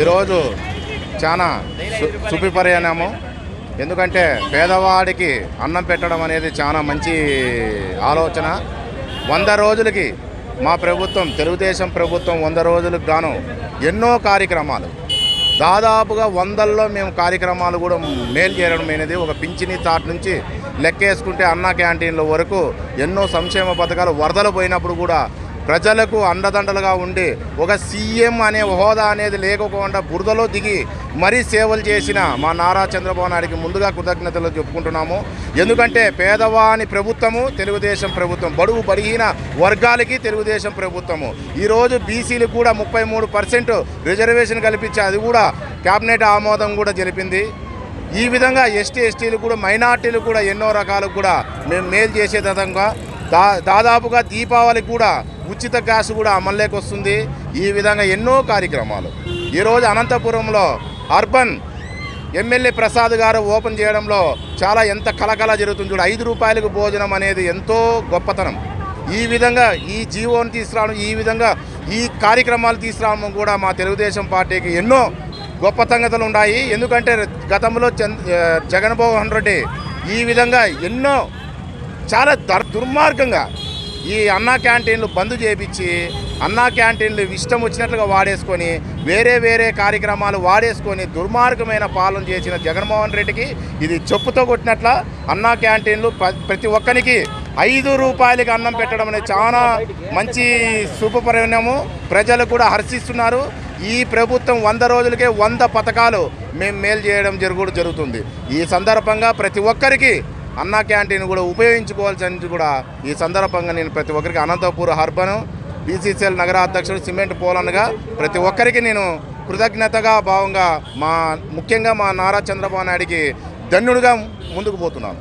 ఈరోజు చాలా సు సుభిపర్యాణము ఎందుకంటే పేదవాడికి అన్నం పెట్టడం అనేది చాలా మంచి ఆలోచన. వంద రోజులకి మా ప్రభుత్వం తెలుగుదేశం ప్రభుత్వం వంద రోజులకు గాను ఎన్నో కార్యక్రమాలు. దాదాపుగా వందల్లో మేము కార్యక్రమాలు కూడా మేలు చేయడం అనేది ఒక పింఛని తాట్ నుంచి లెక్కేసుకుంటే అన్నా క్యాంటీన్ల వరకు ఎన్నో సంక్షేమ పథకాలు వరదలు పోయినప్పుడు కూడా ప్రజలకు అండదండలుగా ఉండి ఒక సీఎం అనే హోదా అనేది లేకపోకుండా బురదలో దిగి మరీ సేవలు చేసిన మా నారా చంద్రబాబు నాయుడికి ముందుగా కృతజ్ఞతలు చెప్పుకుంటున్నాము. ఎందుకంటే పేదవాని ప్రభుత్వము తెలుగుదేశం ప్రభుత్వం. బడుగు బడిగిన వర్గాలకి తెలుగుదేశం ప్రభుత్వము. ఈరోజు బీసీలు కూడా ముప్పై మూడు పర్సెంట్ రిజర్వేషన్ కల్పించి అది కూడా కేబినెట్ ఆమోదం కూడా జరిపింది. ఈ విధంగా ఎస్టీ ఎస్టీలు కూడా మైనార్టీలు కూడా ఎన్నో రకాలు కూడా మేము మేలు చేసే విధంగా దా దాదాపుగా దీపావళికి కూడా ఉచిత గ్యాస్ కూడా అమల్లోకి వస్తుంది. ఈ విధంగా ఎన్నో కార్యక్రమాలు. ఈరోజు అనంతపురంలో అర్బన్ ఎమ్మెల్యే ప్రసాద్ గారు ఓపెన్ చేయడంలో చాలా ఎంత కలకల జరుగుతుంది చూడు. ఐదు రూపాయలకు భోజనం అనేది ఎంతో గొప్పతనం. ఈ విధంగా ఈ జీవోని తీసుకురావడం ఈ విధంగా ఈ కార్యక్రమాలు తీసుకురావడం కూడా మా తెలుగుదేశం పార్టీకి ఎన్నో గొప్ప సంగతులు ఉన్నాయి. ఎందుకంటే గతంలో చంద్ జగన్మోహన్ రెడ్డి ఈ విధంగా ఎన్నో చాలా దర్ దుర్మార్గంగా ఈ అన్నా క్యాంటీన్లు బంద్ చేపించి అన్నా క్యాంటీన్లు ఇష్టం వచ్చినట్లుగా వాడేసుకొని వేరే వేరే కార్యక్రమాలు వాడేసుకొని దుర్మార్గమైన పాలన చేసిన జగన్మోహన్ రెడ్డికి ఇది చెప్పుతో కొట్టినట్ల అన్నా క్యాంటీన్లు ప్ర- ప్రతి ఒక్కరికి ఐదు రూపాయలకి అన్నం పెట్టడం అనేది చాలా మంచి శుభపరిణామము. ప్రజలు కూడా హర్షిస్తున్నారు. ఈ ప్రభుత్వం వంద రోజులకే వంద పథకాలు మేము మేలు చేయడం జరుగుడు జరుగుతుంది. ఈ సందర్భంగా ప్రతి ఒక్కరికి అన్నా క్యాంటీన్ కూడా ఉపయోగించుకోవాల్సి కూడా ఈ సందర్భంగా నేను ప్రతి ఒక్కరికి అనంతపూర్ హర్బను బీసీసీఎల్ నగర అధ్యక్షుడు సిమెంట్ పోలన్గా ప్రతి ఒక్కరికి నేను కృతజ్ఞతగా భావంగా మా ముఖ్యంగా మా నారా చంద్రబాబు నాయుడికి ధన్యుడిగా ముందుకు పోతున్నాను.